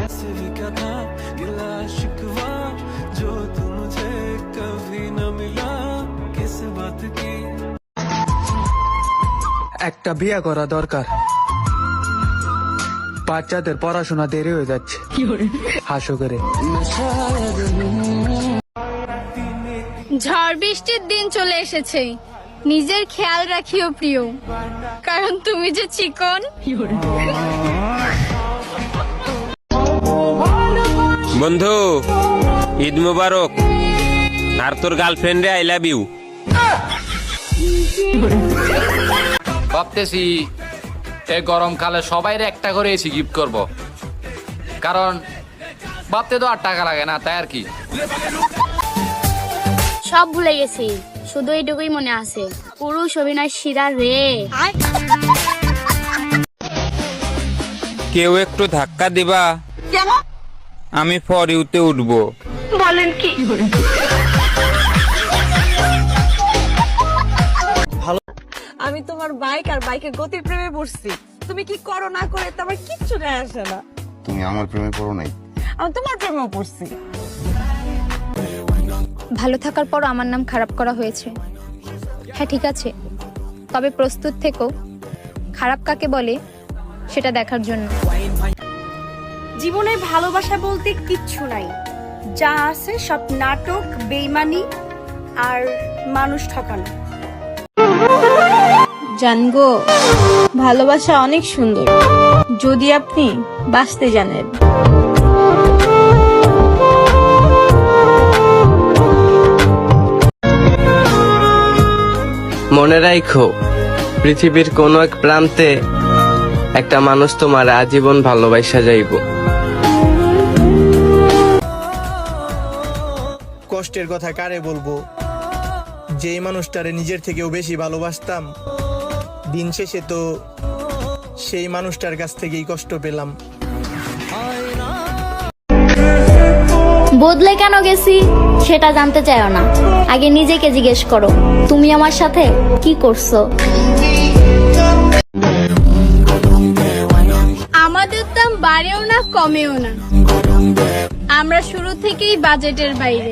ऐसे भी क्या था गिला शिकवा जो तू मुझे कभी न मिला किस बात की একটা বিয়ে করা দরকার বাচ্চাদের পড়াশোনা দেরি হয়ে যাচ্ছে হাসো করে ঝড় বৃষ্টির দিন চলে এসেছে। নিজের খেয়াল রাখিও প্রিয়। কারণ তুমি যে চিকন। বন্ধু ঈদ মুবারক। আর তোর গার্লফ্রেন্ডে আই লাভ ইউ ভাবতেছি এই গরমকালে সবাই একটা করে এসি গিফট করব। কারণ ভাবতে তো আর টাকা লাগে না তাই আর কি? সব ভুলে গেছি। শুধু এইটুকুই মনে আছে। পুরুষ অভিনয় শিরা রে। কেউ একটু ধাক্কা দিবা। আমি ফর ইউতে উঠবো আমি তোমার বাইক আর বাইকের গতির প্রেমে পড়ছি। তুমি কি করো না করে তো আমার কিচ্ছু যায় আসে না। তুমি আমার প্রেমে পড়ো নাই। আমি তোমার প্রেমেও পড়ছি। ভালো থাকার পর আমার নাম খারাপ করা হয়েছে। হ্যাঁ ঠিক আছে। তবে প্রস্তুত থেকো। খারাপ কাকে বলে সেটা দেখার জন্য। জীবনে ভালোবাসা বলতে কিচ্ছু নাই। যা আছে সব নাটক বেইমানি আর মানুষ ঠকানো। জানগো ভালোবাসা অনেক সুন্দর। যদি আপনি বাঁচতে জানেন। মনে রাখো পৃথিবীর কোন এক প্রান্তে একটা মানুষ তোমার আজীবন ভালোবাসা যাইব। কষ্টের কথা কারে বলব? যেই মানুষটারে নিজের থেকেও বেশি ভালোবাসতাম, দিন শেষে তো সেই মানুষটার কাছ থেকেই কষ্ট পেলাম। বদলে কেন গেছি সেটা জানতে চাইও না। আগে নিজেকে জিজ্ঞেস করো, তুমি আমার সাথে কি করছ? আমাদের দাম বাড়েও না, কমেও না। আমরা শুরু থেকেই বাজেটের বাইরে।